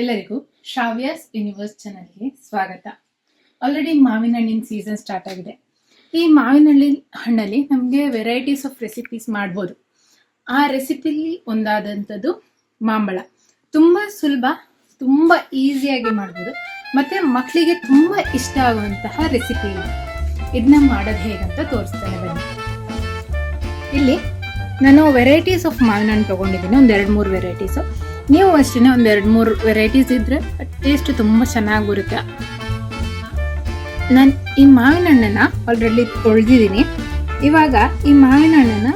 ಎಲ್ಲರಿಗೂ ಶ್ರಾವ್ಯಾಸ್ ಯೂನಿವರ್ಸ್ ಚಾನಲ್ಗೆ ಸ್ವಾಗತ. ಆಲ್ರೆಡಿ ಮಾವಿನ ಹಣ್ಣಿನ ಸೀಸನ್ ಸ್ಟಾರ್ಟ್ ಆಗಿದೆ. ಈ ಮಾವಿನ ಹಣ್ಣಿನ ಹಣ್ಣಲ್ಲಿ ನಮಗೆ ವೆರೈಟೀಸ್ ಆಫ್ ರೆಸಿಪೀಸ್ ಮಾಡ್ಬೋದು. ಆ ರೆಸಿಪಿಲಿ ಒಂದಾದಂಥದ್ದು ಮಾಂಬಳ. ತುಂಬ ಸುಲಭ, ತುಂಬ ಈಸಿಯಾಗಿ ಮಾಡ್ಬೋದು. ಮತ್ತು ಮಕ್ಕಳಿಗೆ ತುಂಬ ಇಷ್ಟ ಆಗುವಂತಹ ರೆಸಿಪಿ ಇದು. ಇದನ್ನ ಮಾಡೋದು ಹೇಗಂತ ತೋರಿಸ್ತಾ ಬನ್ನಿ ಇಲ್ಲಿ ನಾನು ವೆರೈಟೀಸ್ ಆಫ್ ಮಾವಿನ ಹಣ್ಣು ತೊಗೊಂಡಿದ್ದೀನಿ. ಒಂದು ಎರಡು ಮೂರು ವೆರೈಟೀಸು ನೀವು ಅಷ್ಟೇ ಒಂದು ಎರಡು ಮೂರು ವೆರೈಟೀಸ್ ಇದ್ದರೆ ಟೇಸ್ಟ್ ತುಂಬ ಚೆನ್ನಾಗಿ ಬರುತ್ತೆ. ನಾನು ಈ ಮಾವಿನ ಹಣ್ಣನ್ನು ಆಲ್ರೆಡಿ ತೊಳೆದಿದ್ದೀನಿ. ಇವಾಗ ಈ ಮಾವಿನ ಹಣ್ಣನ್ನು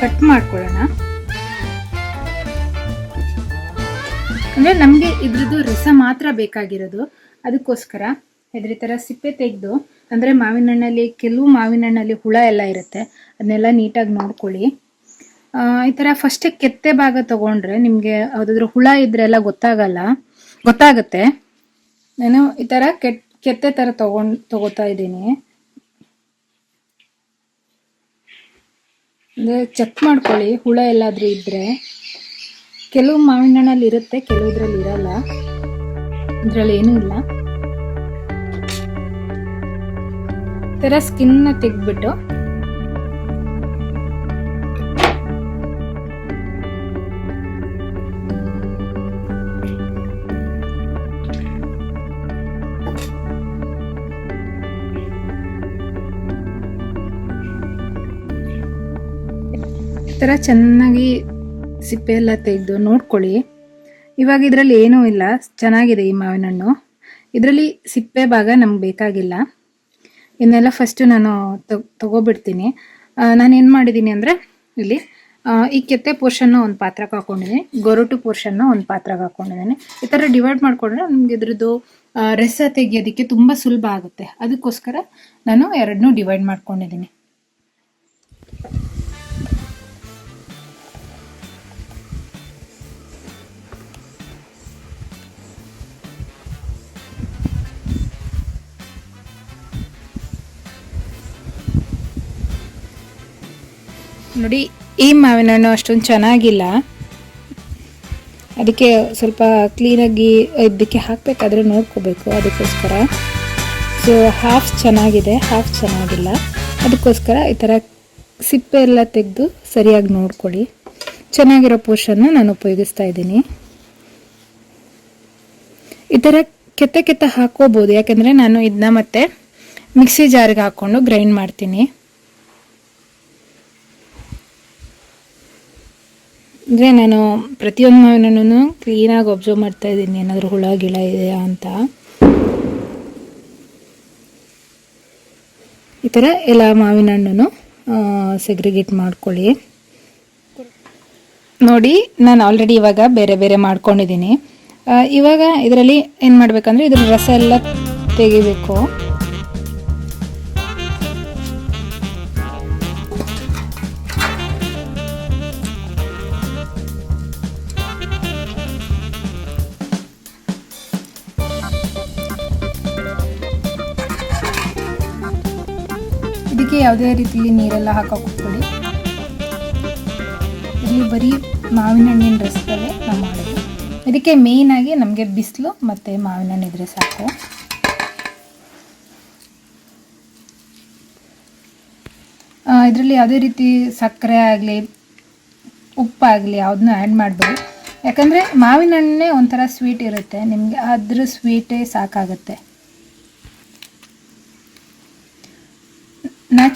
ಕಟ್ ಮಾಡ್ಕೊಳ್ಳೋಣ. ಅಂದರೆ ನಮಗೆ ಇದ್ರದ್ದು ರಸ ಮಾತ್ರ ಬೇಕಾಗಿರೋದು. ಅದಕ್ಕೋಸ್ಕರ ಇದ್ರ ಥರ ಸಿಪ್ಪೆ ತೆಗೆದು, ಅಂದರೆ ಮಾವಿನ ಹಣ್ಣಲ್ಲಿ ಕೆಲವು ಮಾವಿನ ಹಣ್ಣಲ್ಲಿ ಹುಳ ಎಲ್ಲ ಇರುತ್ತೆ. ಅದನ್ನೆಲ್ಲ ನೀಟಾಗಿ ನೋಡ್ಕೊಳ್ಳಿ. ಈ ತರ ಫಸ್ಟ್ ಕೆತ್ತೆ ಭಾಗ ತಗೊಂಡ್ರೆ ನಿಮ್ಗೆ ಯಾವ್ದಾದ್ರು ಹುಳ ಇದ್ರೆ ಎಲ್ಲ ಗೊತ್ತಾಗಲ್ಲ. ಗೊತ್ತಾಗುತ್ತೆ. ನಾನು ಈ ತರ ಕೆತ್ತೆ ತರ ತಗೊಂಡ್, ತಗೋತಾ ಇದ್ದೀನಿ. ಅಂದ್ರೆ ಚೆಕ್ ಮಾಡ್ಕೊಳ್ಳಿ, ಹುಳ ಎಲ್ಲಾದ್ರೂ ಇದ್ರೆ. ಕೆಲವು ಮಾವಿನ ಹಣ್ಣಲ್ಲಿ ಇರುತ್ತೆ, ಕೆಲವುದ್ರಲ್ಲಿ ಇರಲ್ಲ. ಇದ್ರಲ್ಲಿ ಏನೂ ಇಲ್ಲ. ಈ ತರ ಸ್ಕಿನ್ನ ತೆಗ್ದ್ಬಿಟ್ಟು ಥರ ಚೆನ್ನಾಗಿ ಸಿಪ್ಪೆ ಎಲ್ಲ ತೆಗೆದು ನೋಡ್ಕೊಳ್ಳಿ. ಇವಾಗ ಇದರಲ್ಲಿ ಏನೂ ಇಲ್ಲ. ಚೆನ್ನಾಗಿದೆ ಈ ಮಾವಿನ ಹಣ್ಣು ಇದರಲ್ಲಿ ಸಿಪ್ಪೆ ಭಾಗ ನಮ್ಗೆ ಬೇಕಾಗಿಲ್ಲ. ಇದನ್ನೆಲ್ಲ ಫಸ್ಟು ನಾನು ತಗೋಬಿಡ್ತೀನಿ. ನಾನು ಏನು ಮಾಡಿದ್ದೀನಿ ಅಂದರೆ ಇಲ್ಲಿ ಈ ಕೆತ್ತೆ ಪೋರ್ಷನ್ನ ಒಂದು ಪಾತ್ರಕ್ಕೆ ಹಾಕೊಂಡಿದ್ದೀನಿ. ಗೊರಟು ಪೋರ್ಷನ್ನ ಒಂದು ಪಾತ್ರಕ್ಕೆ ಹಾಕೊಂಡಿದ್ದೀನಿ. ಈ ಥರ ಡಿವೈಡ್ ಮಾಡಿಕೊಂಡ್ರೆ ನಮ್ಗೆ ಇದ್ರದ್ದು ರಸ ತೆಗಿಯೋದಕ್ಕೆ ತುಂಬ ಸುಲಭ ಆಗುತ್ತೆ. ಅದಕ್ಕೋಸ್ಕರ ನಾನು ಎರಡನ್ನೂ ಡಿವೈಡ್ ಮಾಡ್ಕೊಂಡಿದ್ದೀನಿ. ನೋಡಿ, ಈ ಮಾವಿನ ಹಣ್ಣು ಅಷ್ಟೊಂದು ಚೆನ್ನಾಗಿಲ್ಲ. ಅದಕ್ಕೆ ಸ್ವಲ್ಪ ಕ್ಲೀನಾಗಿ ಇದಕ್ಕೆ ಹಾಕಬೇಕಾದ್ರೆ ನೋಡ್ಕೋಬೇಕು ಅದಕ್ಕೋಸ್ಕರ. ಸೊ ಹಾಫ್ ಚೆನ್ನಾಗಿದೆ ಹಾಫ್ ಚೆನ್ನಾಗಿಲ್ಲ. ಅದಕ್ಕೋಸ್ಕರ ಈ ಥರ ಸಿಪ್ಪೆ ಎಲ್ಲ ತೆಗೆದು ಸರಿಯಾಗಿ ನೋಡ್ಕೊಳ್ಳಿ. ಚೆನ್ನಾಗಿರೋ ಪೋರ್ಷನ್ನ ನಾನು ಉಪಯೋಗಿಸ್ತಾ ಇದ್ದೀನಿ. ಈ ಥರ ಕೆತ್ತ ಕೆತ್ತ ಹಾಕೋಬೋದು ಯಾಕೆಂದರೆ ನಾನು ಇದನ್ನ ಮತ್ತೆ ಮಿಕ್ಸಿ ಜಾರಿಗೆ ಹಾಕ್ಕೊಂಡು ಗ್ರೈಂಡ್ ಮಾಡ್ತೀನಿ. ಅಂದರೆ ನಾನು ಪ್ರತಿಯೊಂದು ಮಾವಿನ ಕ್ಲೀನಾಗಿ ಒಬ್ಸರ್ವ್ ಮಾಡ್ತಾ ಇದ್ದೀನಿ. ಏನಾದರೂ ಹುಳ, ಗಿಳ ಇದೆಯಾ ಅಂತ. ಈ ಥರ ಎಲ್ಲ ಮಾವಿನ ಹಣ್ಣು ಸೆಗ್ರಿಗೇಟ್ ಮಾಡ್ಕೊಳ್ಳಿ. ನೋಡಿ, ನಾನು ಆಲ್ರೆಡಿ ಇವಾಗ ಬೇರೆ ಬೇರೆ ಮಾಡ್ಕೊಂಡಿದ್ದೀನಿ. ಇವಾಗ ಇದರಲ್ಲಿ ಏನು ಮಾಡಬೇಕಂದ್ರೆ ಇದ್ರ ರಸ ಎಲ್ಲ ತೆಗಿಬೇಕು. ಇದಕ್ಕೆ ಯಾವುದೇ ರೀತಿಲಿ ನೀರೆಲ್ಲ ಹಾಕೋಕೆ ಹೋಗ್ಬೇಡಿ. ಇಲ್ಲಿ ಬರೀ ಮಾವಿನ ಹಣ್ಣಿನ ರಸದಲ್ಲೇ ನಾವು ಮಾಡೋದು. ಇದಕ್ಕೆ ಮೇಯ್ನಾಗಿ ನಮಗೆ ಬಿಸಿಲು ಮತ್ತು ಮಾವಿನ ಹಣ್ಣು ಇದ್ರೆ ಸಾಕು. ಇದರಲ್ಲಿ ಯಾವುದೇ ರೀತಿ ಸಕ್ಕರೆ ಆಗಲಿ, ಉಪ್ಪಾಗಲಿ ಯಾವುದನ್ನೂ ಆ್ಯಡ್ ಮಾಡಬೇಡಿ. ಯಾಕಂದರೆ ಮಾವಿನ ಹಣ್ಣೇ ಒಂಥರ ಸ್ವೀಟ್ ಇರುತ್ತೆ. ನಿಮಗೆ ಅದ್ರ ಸ್ವೀಟೇ ಸಾಕಾಗುತ್ತೆ.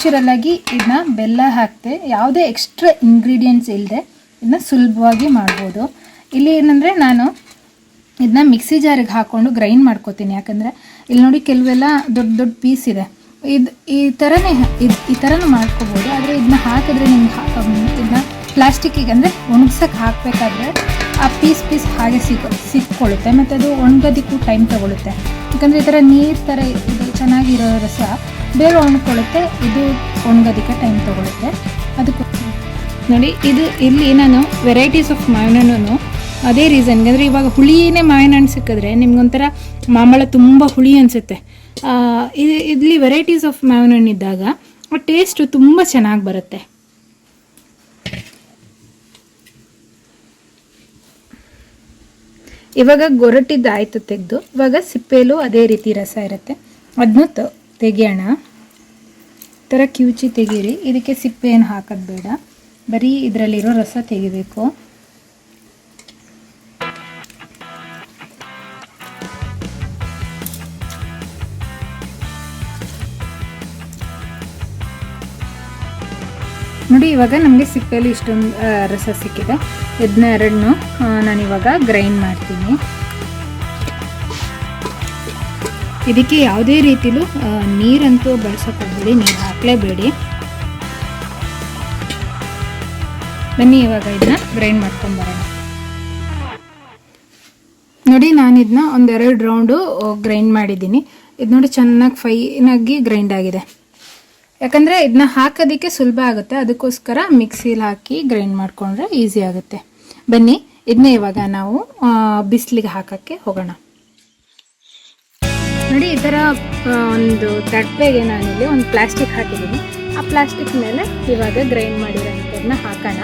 ನ್ಯಾಚುರಲ್ ಆಗಿ ಇದನ್ನ ಬೆಲ್ಲ ಹಾಕ್ತೆ ಯಾವುದೇ ಎಕ್ಸ್ಟ್ರಾ ಇಂಗ್ರೀಡಿಯೆಂಟ್ಸ್ ಇಲ್ಲದೆ ಇದನ್ನ ಸುಲಭವಾಗಿ ಮಾಡ್ಬೋದು. ಇಲ್ಲಿ ಏನಂದರೆ ನಾನು ಇದನ್ನ ಮಿಕ್ಸಿ ಜಾರಿಗೆ ಹಾಕ್ಕೊಂಡು ಗ್ರೈಂಡ್ ಮಾಡ್ಕೋತೀನಿ. ಯಾಕಂದರೆ ಇಲ್ಲಿ ನೋಡಿ ಕೆಲವೆಲ್ಲ ದೊಡ್ಡ ದೊಡ್ಡ ಪೀಸ್ ಇದೆ. ಇದು ಈ ಥರನೇ ಇದು ಈ ಥರನೂ ಮಾಡ್ಕೋಬೋದು. ಆದರೆ ಇದನ್ನ ಹಾಕಿದ್ರೆ ನಿಮ್ಗೆ ಇದನ್ನ ಪ್ಲಾಸ್ಟಿಕ್ಕಿಗೆ ಅಂದರೆ ಒಣಗ್ಸಕ್ಕೆ ಹಾಕಬೇಕಾದ್ರೆ ಆ ಪೀಸ್ ಪೀಸ್ ಹಾಗೆ ಸಿಕ್ಕ ಸಿಕ್ಕೊಳ್ಳುತ್ತೆ. ಮತ್ತು ಅದು ಒಣಗೋದಕ್ಕೂ ಟೈಮ್ ತಗೊಳುತ್ತೆ. ಯಾಕಂದರೆ ಈ ಥರ ನೀರು ಥರ ಇದು, ಚೆನ್ನಾಗಿರೋ ರಸ. ಬೇಗ ಒಣಕೊಳ್ಳುತ್ತೆ, ಇದು ಒಣಗೋದಕ್ಕೆ ಟೈಮ್ ತೊಗೊಳುತ್ತೆ. ಅದಕ್ಕೆ ನೋಡಿ, ಇದು ಇಲ್ಲಿ ನಾನು ವೆರೈಟೀಸ್ ಆಫ್ ಮಾವಿನ ಹಣ್ಣು ಅದೇ ರೀಸನ್ಗೆ ಅಂದರೆ ಇವಾಗ ಹುಳಿಯೇ ಮಾವಿನ ಹಣ್ಣು ಸಿಕ್ಕಿದ್ರೆ ನಿಮ್ಗೊಂಥರ ಮಾಮಳ ತುಂಬ ಹುಳಿ ಅನಿಸುತ್ತೆ. ಇದು ಇಲ್ಲಿ ವೆರೈಟೀಸ್ ಆಫ್ ಮಾವಿನ ಹಣ್ಣು ಇದ್ದಾಗ ಟೇಸ್ಟು ತುಂಬ ಚೆನ್ನಾಗಿ ಬರುತ್ತೆ. ಇವಾಗ ಗೊರಟಿದ್ದು ಆಯಿತು ತೆಗೆದು, ಇವಾಗ ಸಿಪ್ಪೆಯಲ್ಲೂ ಅದೇ ರೀತಿ ರಸ ಇರುತ್ತೆ. ಅದನ್ನ ತೆಗಿಯೋಣ. ಥರ ಕಿವುಚಿ ತೆಗೀರಿ. ಇದಕ್ಕೆ ಸಿಪ್ಪೆ ಏನು ಹಾಕೋದು ಬೇಡ. ಬರೀ ಇದರಲ್ಲಿರೋ ರಸ ತೆಗಿಬೇಕು. ನೋಡಿ, ಇವಾಗ ನಮಗೆ ಸಿಪ್ಪೆಯಲ್ಲಿ ಇಷ್ಟೊಂದು ರಸ ಸಿಕ್ಕಿದೆ. ಇದನ್ನ ಎರಡನ್ನೂ ನಾನಿವಾಗ ಗ್ರೈಂಡ್ ಮಾಡ್ತೀನಿ. ಇದಕ್ಕೆ ಯಾವುದೇ ರೀತಿಲೂ ನೀರಂತೂ ಬಳಸೋಕ್ಕೋಗ್ಬೇಡಿ ನೀರು ಹಾಕಲೇಬೇಡಿ. ಬನ್ನಿ, ಇವಾಗ ಇದನ್ನ ಗ್ರೈಂಡ್ ಮಾಡ್ಕೊಂಬರೋಣ ನೋಡಿ, ನಾನು ಇದನ್ನ ಒಂದೆರಡು ರೌಂಡು ಗ್ರೈಂಡ್ ಮಾಡಿದ್ದೀನಿ. ಇದು ನೋಡಿ ಚೆನ್ನಾಗಿ ಫೈನಾಗಿ ಗ್ರೈಂಡ್ ಆಗಿದೆ. ಯಾಕಂದರೆ ಇದನ್ನ ಹಾಕೋದಕ್ಕೆ ಸುಲಭ ಆಗುತ್ತೆ. ಅದಕ್ಕೋಸ್ಕರ ಮಿಕ್ಸಿಲಿ ಹಾಕಿ ಗ್ರೈಂಡ್ ಮಾಡಿಕೊಂಡ್ರೆ ಈಸಿ ಆಗುತ್ತೆ. ಬನ್ನಿ ಇದನ್ನ ಇವಾಗ ನಾವು ಬಿಸಿಲಿಗೆ ಹಾಕೋಕ್ಕೆ ಹೋಗೋಣ. ನೋಡಿ ಈ ಥರ ಒಂದು ತಟ್ಟೆಗೆ ನಾನಿಲ್ಲಿ ಒಂದು ಪ್ಲಾಸ್ಟಿಕ್ ಹಾಕಿದ್ದೀನಿ. ಆ ಪ್ಲಾಸ್ಟಿಕ್ ಮೇಲೆ ಇವಾಗ ಗ್ರೈಂಡ್ ಮಾಡಿರೋಂಥದ್ದನ್ನ ಹಾಕೋಣ.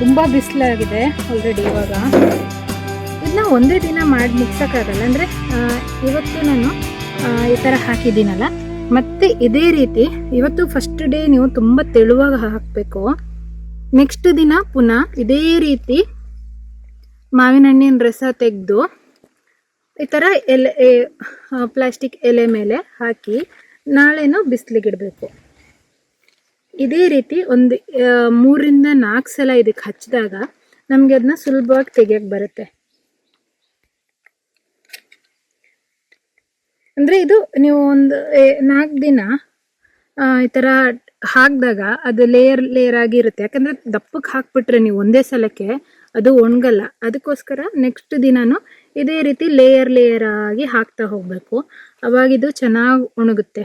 ತುಂಬ ಬಿಸಿಲಾಗಿದೆ ಆಲ್ರೆಡಿ ಇವಾಗ. ಇದನ್ನ ಒಂದೇ ದಿನ ಮಾಡಿ ಮುಗ್ಸೋಕ್ಕಾಗಲ್ಲ. ಅಂದರೆ ಇವತ್ತು ನಾನು ಈ ಥರ ಹಾಕಿದ್ದೀನಲ್ಲ. ಮತ್ತೆ ಇದೇ ರೀತಿ ಇವತ್ತು ಫಸ್ಟ್ ಡೇ ನೀವು ತುಂಬ ತೆಳುವಾಗಿ ಹಾಕಬೇಕು. ನೆಕ್ಸ್ಟ್ ದಿನ ಪುನಃ ಇದೇ ರೀತಿ ಮಾವಿನ ಹಣ್ಣಿನ ರಸ ತೆಗೆದು ಈ ಥರ ಎಲೆ ಪ್ಲಾಸ್ಟಿಕ್ ಎಲೆ ಮೇಲೆ ಹಾಕಿ ನಾಳೆನೂ ಬಿಸಿಲಿಗಿಡಬೇಕು ಇದೇ ರೀತಿ ಒಂದು ಮೂರಿಂದ ನಾಲ್ಕು ಸಲ ಇದಕ್ಕೆ ಹಚ್ಚಿದಾಗ ನಮಗೆ ಅದನ್ನ ಸುಲಭವಾಗಿ ತೆಗಿಯಕ್ಕೆ ಬರುತ್ತೆ. ಅಂದರೆ ಇದು ನೀವು ಒಂದು ನಾಲ್ಕು ದಿನ ಈ ಥರ ಹಾಕಿದಾಗ ಅದು ಲೇಯರ್ ಲೇಯರ್ ಆಗಿರುತ್ತೆ ಯಾಕಂದರೆ ದಪ್ಪಕ್ಕೆ ಹಾಕ್ಬಿಟ್ರೆ ನೀವು ಒಂದೇ ಸಲಕ್ಕೆ ಅದು ಒಣಗಲ್ಲ. ಅದಕ್ಕೋಸ್ಕರ ನೆಕ್ಸ್ಟ್ ದಿನಾನು ಇದೇ ರೀತಿ ಲೇಯರ್ ಲೇಯರ್ ಆಗಿ ಹಾಕ್ತಾ ಹೋಗಬೇಕು. ಅವಾಗಿದು ಚೆನ್ನಾಗಿ ಒಣಗುತ್ತೆ.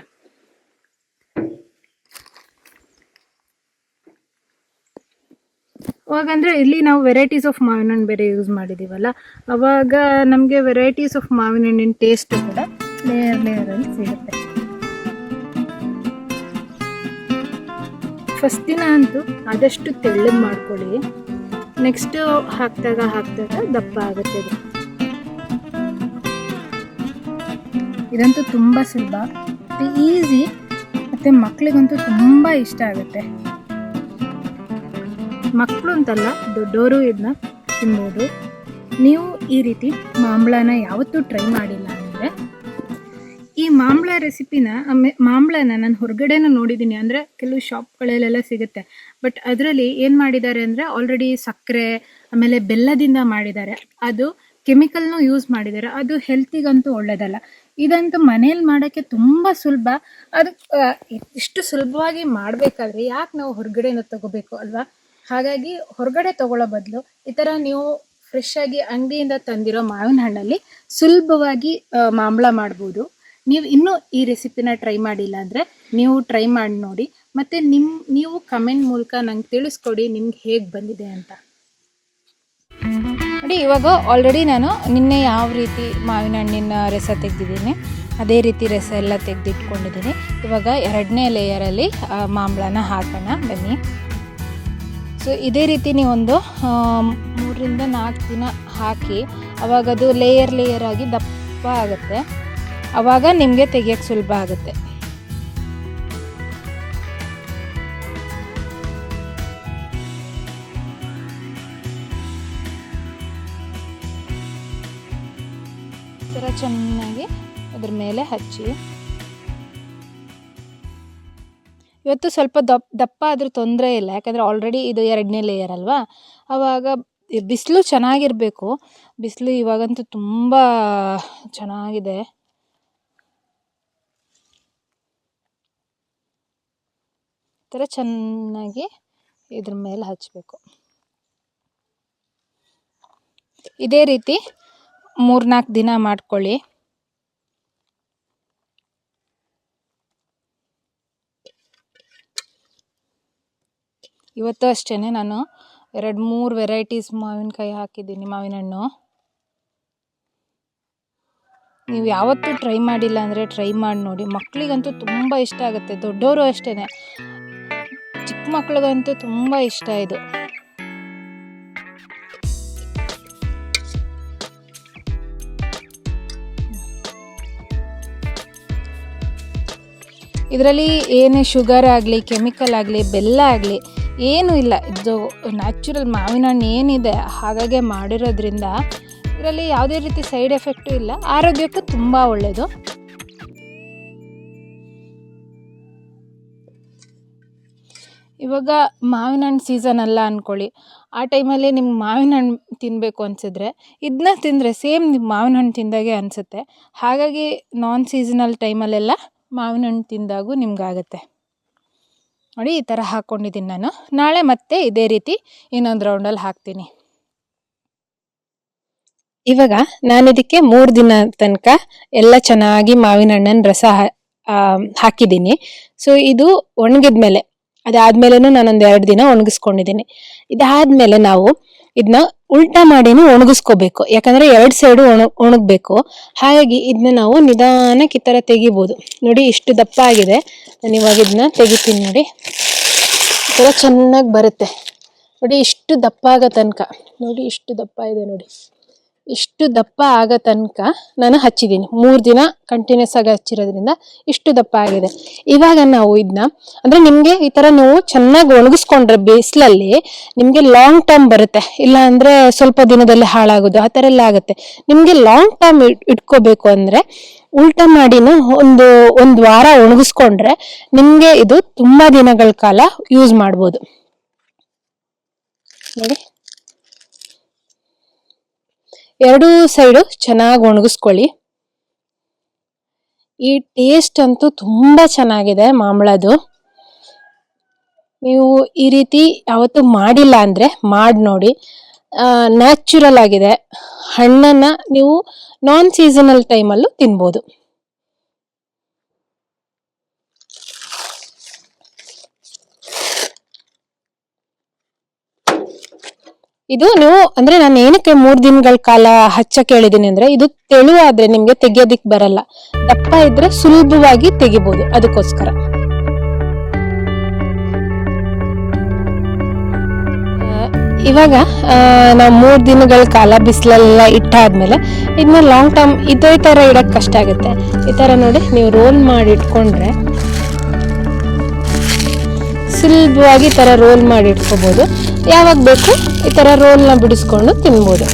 ಅವಾಗಂದ್ರೆ ಇಲ್ಲಿ ನಾವು ವೆರೈಟೀಸ್ ಆಫ್ ಮಾವಿನ ಹಣ್ಣು ಬೇರೆ ಯೂಸ್ ಮಾಡಿದ್ದೀವಲ್ಲ ಅವಾಗ ನಮಗೆ ವೆರೈಟೀಸ್ ಆಫ್ ಮಾವಿನ ಹಣ್ಣಿನ ಟೇಸ್ಟ್ ಕೂಡ ಲೇಯರ್ ಲೇಯರ್ ಅಲ್ಲಿ ಸಿಗುತ್ತೆ. ಫಸ್ಟ್ ದಿನ ಅಂತೂ ಆದಷ್ಟು ತೆಳ್ಳಗೆ ಮಾಡ್ಕೊಳ್ಳಿ. ನೆಕ್ಸ್ಟ್ ಹಾಕ್ತಾಗ ಹಾಕ್ತಾಗ ದಪ್ಪ ಆಗುತ್ತೆ. ಇದಂತೂ ತುಂಬ ಸುಲಭ. ಈಸಿ ಮತ್ತು ಮಕ್ಕಳಿಗಂತೂ ತುಂಬ ಇಷ್ಟ ಆಗುತ್ತೆ. ಮಕ್ಕಳು ಅಂತಲ್ಲ ದೊಡ್ಡವರು ಇದನ್ನ ತಿನ್ಬೋದು. ನೀವು ಈ ರೀತಿ ಮಾಂಬಳನ ಯಾವತ್ತೂ ಟ್ರೈ ಮಾಡಿಲ್ಲ ಅಂದರೆ, ಈ ಮಾಂಬಳ ರೆಸಿಪಿನ ಆಮೇ ಮಾಂಬಳನ ನಾನು ಹೊರಗಡೆನೂ ನೋಡಿದ್ದೀನಿ ಅಂದರೆ ಕೆಲವು ಶಾಪ್ಗಳಲ್ಲೆಲ್ಲ ಸಿಗುತ್ತೆ. ಬಟ್ ಅದರಲ್ಲಿ ಏನು ಮಾಡಿದ್ದಾರೆ ಅಂದರೆ ಆಲ್ರೆಡಿ ಸಕ್ಕರೆ, ಆಮೇಲೆ ಬೆಲ್ಲದಿಂದ ಮಾಡಿದ್ದಾರೆ. ಅದು ಕೆಮಿಕಲ್ನೂ ಯೂಸ್ ಮಾಡಿದ್ದಾರೆ. ಅದು ಹೆಲ್ತಿಗಂತೂ ಒಳ್ಳೆಯದಲ್ಲ ಇದಂತೂ ಮನೇಲಿ ಮಾಡೋಕ್ಕೆ ತುಂಬ ಸುಲಭ. ಅದು ಇಷ್ಟು ಸುಲಭವಾಗಿ ಮಾಡಬೇಕಾದ್ರೆ ಯಾಕೆ ನಾವು ಹೊರಗಡೆನೂ ತಗೋಬೇಕು ಅಲ್ವಾ? ಹಾಗಾಗಿ ಹೊರಗಡೆ ತಗೊಳ್ಳೋ ಬದಲು ಈ ಥರ ನೀವು ಫ್ರೆಶ್ ಆಗಿ ಅಂಗಡಿಯಿಂದ ತಂದಿರೋ ಮಾವಿನ ಹಣ್ಣಲ್ಲಿ ಸುಲಭವಾಗಿ ಮಾಂಬಳ ಮಾಡ್ಬೋದು. ನೀವು ಇನ್ನೂ ಈ ರೆಸಿಪಿನ ಟ್ರೈ ಮಾಡಿಲ್ಲ ಅಂದರೆ ನೀವು ಟ್ರೈ ಮಾಡಿ ನೋಡಿ. ಮತ್ತು ನಿಮ್ಮ ನೀವು ಕಮೆಂಟ್ ಮೂಲಕ ನಂಗೆ ತಿಳಿಸ್ಕೊಡಿ ನಿಮ್ಗೆ ಹೇಗೆ ಬಂದಿದೆ ಅಂತ. ನೋಡಿ, ಇವಾಗ ಆಲ್ರೆಡಿ ನಾನು ನಿನ್ನೆ ಯಾವ ರೀತಿ ಮಾವಿನ ಹಣ್ಣಿನ ರಸ ತೆಗೆದಿದ್ದೀನಿ, ಅದೇ ರೀತಿ ರಸ ಎಲ್ಲ ತೆಗೆದಿಟ್ಕೊಂಡಿದ್ದೀನಿ. ಇವಾಗ ಎರಡನೇ ಲೇಯರಲ್ಲಿ ಮಾಂಬಳನ ಹಾಕೋಣ, ಬನ್ನಿ. ಸೊ ಇದೇ ರೀತಿ ನೀವೊಂದು ಮೂರರಿಂದ ನಾಲ್ಕು ದಿನ ಹಾಕಿ, ಅವಾಗ ಅದು ಲೇಯರ್ ಲೇಯರ್ ಆಗಿ ದಪ್ಪ ಆಗುತ್ತೆ. ಅವಾಗ ನಿಮಗೆ ತೆಗಿಯೋಕ್ಕೆ ಸುಲಭ ಆಗುತ್ತೆ. ಚೆನ್ನಾಗಿ ಅದ್ರ ಮೇಲೆ ಹಚ್ಚಿ. ಇವತ್ತು ಸ್ವಲ್ಪ ದಪ್ಪ ದಪ್ಪ ಆದರೂ ತೊಂದರೆ ಇಲ್ಲ, ಯಾಕಂದರೆ ಆಲ್ರೆಡಿ ಇದು ಎರಡನೇ ಲೇಯರ್ ಅಲ್ವಾ? ಆವಾಗ ಬಿಸಿಲು ಚೆನ್ನಾಗಿರಬೇಕು. ಬಿಸಿಲು ಇವಾಗಂತೂ ತುಂಬ ಚೆನ್ನಾಗಿದೆ. ಈ ಥರ ಚೆನ್ನಾಗಿ ಇದ್ರ ಮೇಲೆ ಹಚ್ಚಬೇಕು ಇದೇ ರೀತಿ ಮೂರ್ನಾಲ್ಕು ದಿನ ಮಾಡ್ಕೊಳ್ಳಿ. ಇವತ್ತು ಅಷ್ಟೇ ನಾನು ಎರಡು ಮೂರು ವೆರೈಟೀಸ್ ಮಾವಿನಕಾಯಿ ಹಾಕಿದ್ದೀನಿ ಮಾವಿನ ಹಣ್ಣು ನೀವು ಯಾವತ್ತೂ ಟ್ರೈ ಮಾಡಿಲ್ಲ ಅಂದರೆ ಟ್ರೈ ಮಾಡಿ ನೋಡಿ. ಮಕ್ಕಳಿಗಂತೂ ತುಂಬ ಇಷ್ಟ ಆಗುತ್ತೆ. ದೊಡ್ಡವರು ಅಷ್ಟೇ ಚಿಕ್ಕ ಮಕ್ಳಿಗಂತೂ ತುಂಬ ಇಷ್ಟ ಇದು. ಇದರಲ್ಲಿ ಏನೇ ಶುಗರ್ ಆಗಲಿ, ಕೆಮಿಕಲ್ ಆಗಲಿ, ಬೆಲ್ಲ ಆಗಲಿ, ಏನೂ ಇಲ್ಲ. ಇದು ನ್ಯಾಚುರಲ್ ಮಾವಿನ ಹಣ್ಣು ಏನಿದೆ, ಹಾಗಾಗಿ ಮಾಡಿರೋದ್ರಿಂದ ಇದರಲ್ಲಿ ಯಾವುದೇ ರೀತಿ ಸೈಡ್ ಎಫೆಕ್ಟು ಇಲ್ಲ. ಆರೋಗ್ಯಕ್ಕೂ ತುಂಬ ಒಳ್ಳೆಯದು ಇವಾಗ ಮಾವಿನ ಹಣ್ಣು ಸೀಸನ್ ಅಲ್ಲ ಅಂದ್ಕೊಳ್ಳಿ ಆ ಟೈಮಲ್ಲಿ ನಿಮ್ಗೆ ಮಾವಿನ ಹಣ್ಣು ತಿನ್ನಬೇಕು ಅನಿಸಿದ್ರೆ ಇದನ್ನ ತಿಂದರೆ ಸೇಮ್ ನಿಮ್ಮ ಮಾವಿನ ಹಣ್ಣು ತಿಂದಾಗೆ ಅನಿಸುತ್ತೆ. ಹಾಗಾಗಿ ನಾನ್ ಸೀಸನಲ್ ಟೈಮಲ್ಲೆಲ್ಲ ಮಾವಿನ ಹಣ್ಣು ತಿಂದಾಗೂ ನಿಮಗಾಗತ್ತೆ. ನೋಡಿ, ಈ ಥರ ಹಾಕ್ಕೊಂಡಿದ್ದೀನಿ ನಾನು. ನಾಳೆ ಮತ್ತೆ ಇದೇ ರೀತಿ ಇನ್ನೊಂದು ರೌಂಡಲ್ಲಿ ಹಾಕ್ತೀನಿ. ಇವಾಗ ನಾನು ಇದಕ್ಕೆ ಮೂರು ದಿನ ತನಕ ಎಲ್ಲ ಚೆನ್ನಾಗಿ ಮಾವಿನ ಹಣ್ಣನ್ನು ರಸ ಹಾಕಿದ್ದೀನಿ ಸೊ ಇದು ಒಣಗಿದ್ಮೇಲೆ ಅದಾದ್ಮೇಲೆ ನಾನೊಂದು ಎರಡು ದಿನ ಒಣಗಿಸ್ಕೊಂಡಿದ್ದೀನಿ ಇದಾದ್ಮೇಲೆ ನಾವು ಇದನ್ನ ಉಲ್ಟಾ ಮಾಡಿನೂ ಒಣಗಿಸ್ಕೋಬೇಕು. ಯಾಕಂದ್ರೆ ಎರಡು ಸೈಡು ಒಣ, ಒಣಗಬೇಕು. ಹಾಗಾಗಿ ಇದನ್ನ ನಾವು ನಿಧಾನಕ್ಕೆ ಈ ಥರ ತೆಗಿಬೋದು. ನೋಡಿ ಇಷ್ಟು ದಪ್ಪ ಆಗಿದೆ. ನಾನು ಇವಾಗ ಇದನ್ನ ತೆಗಿತೀನಿ ನೋಡಿ. ಈ ಥರ ಚೆನ್ನಾಗಿ ಬರುತ್ತೆ. ನೋಡಿ ಇಷ್ಟು ದಪ್ಪ ಆಗೋ ತನಕ. ನೋಡಿ ಇಷ್ಟು ದಪ್ಪ ಇದೆ ನೋಡಿ. ಇಷ್ಟು ದಪ್ಪ ಆಗೋ ತನಕ ನಾನು ಹಚ್ಚಿದ್ದೀನಿ. ಮೂರು ದಿನ ಕಂಟಿನ್ಯೂಸ್ ಆಗಿ ಹಚ್ಚಿರೋದ್ರಿಂದ ಇಷ್ಟು ದಪ್ಪ ಆಗಿದೆ. ಇವಾಗ ನಾವು ಇದನ್ನ ಅಂದರೆ ನಿಮಗೆ ಈ ಥರ ನೀವು ಚೆನ್ನಾಗಿ ಒಣಗಿಸ್ಕೊಂಡ್ರೆ ಬೇಸ್ಲಲ್ಲಿ ನಿಮಗೆ ಲಾಂಗ್ ಟರ್ಮ್ ಬರುತ್ತೆ. ಇಲ್ಲ ಅಂದರೆ ಸ್ವಲ್ಪ ದಿನದಲ್ಲಿ ಹಾಳಾಗೋದು, ಆ ಥರ ಎಲ್ಲ ಆಗುತ್ತೆ. ನಿಮಗೆ ಲಾಂಗ್ ಟರ್ಮ್ ಇಟ್ಕೋಬೇಕು ಅಂದರೆ ಉಲ್ಟಾ ಮಾಡಿನೂ ಒಂದು ಒಂದು ವಾರ ಒಣಗಿಸ್ಕೊಂಡ್ರೆ ನಿಮಗೆ ಇದು ತುಂಬ ದಿನಗಳ ಕಾಲ ಯೂಸ್ ಮಾಡ್ಬೋದು. ನೋಡಿ. ಎರಡೂ ಸೈಡು ಚೆನ್ನಾಗಿ ಒಣಗಿಸ್ಕೊಳ್ಳಿ. ಈ ಟೇಸ್ಟ್ ಅಂತೂ ತುಂಬ ಚೆನ್ನಾಗಿದೆ ಮಾಂಬಳದು ನೀವು ಈ ರೀತಿ ಯಾವತ್ತೂ ಮಾಡಿಲ್ಲ ಅಂದರೆ ಮಾಡಿ ನೋಡಿ. ನ್ಯಾಚುರಲ್ ಆಗಿದೆ. ಹಣ್ಣನ್ನು ನೀವು ನಾನ್ ಸೀಸನಲ್ ಟೈಮಲ್ಲೂ ತಿನ್ಬೋದು. ಇದು ನೀವು, ಅಂದ್ರೆ ನಾನು ಏನಕ್ಕೆ ಮೂರ್ ದಿನಗಳ ಕಾಲ ಹಚ್ಚಕ್ ಹೇಳಿದೀನಿ ಅಂದ್ರೆ, ಇದು ತೆಳುವಾದ್ರೆ ನಿಮ್ಗೆ ತೆಗಿಯೋದಿಕ್ ಬರಲ್ಲ. ದಪ್ಪ ಇದ್ರೆ ಸುಲಭವಾಗಿ ತೆಗಿಬಹುದು ಅದಕ್ಕೋಸ್ಕರ. ಇವಾಗ ನಾವು ಮೂರ್ ದಿನಗಳ ಕಾಲ ಬಿಸಿಲೆಲ್ಲ ಇಟ್ಟಾದ್ಮೇಲೆ ಇದನ್ನ ಲಾಂಗ್ ಟರ್ಮ್ ಇದೇ ತರ ಇಡಕ್ ಕಷ್ಟ ಆಗುತ್ತೆ. ಈ ತರ ನೋಡಿ, ನೀವು ರೋಲ್ ಮಾಡಿ ಇಟ್ಕೊಂಡ್ರೆ ಸುಲಭವಾಗಿ ಈ ಥರ ರೋಲ್ ಮಾಡಿ ಇಟ್ಕೋಬೋದು. ಯಾವಾಗ ಬೇಕು ಈ ಥರ ರೋಲ್ನ ಬಿಡಿಸ್ಕೊಂಡು ತಿನ್ಬೋದು.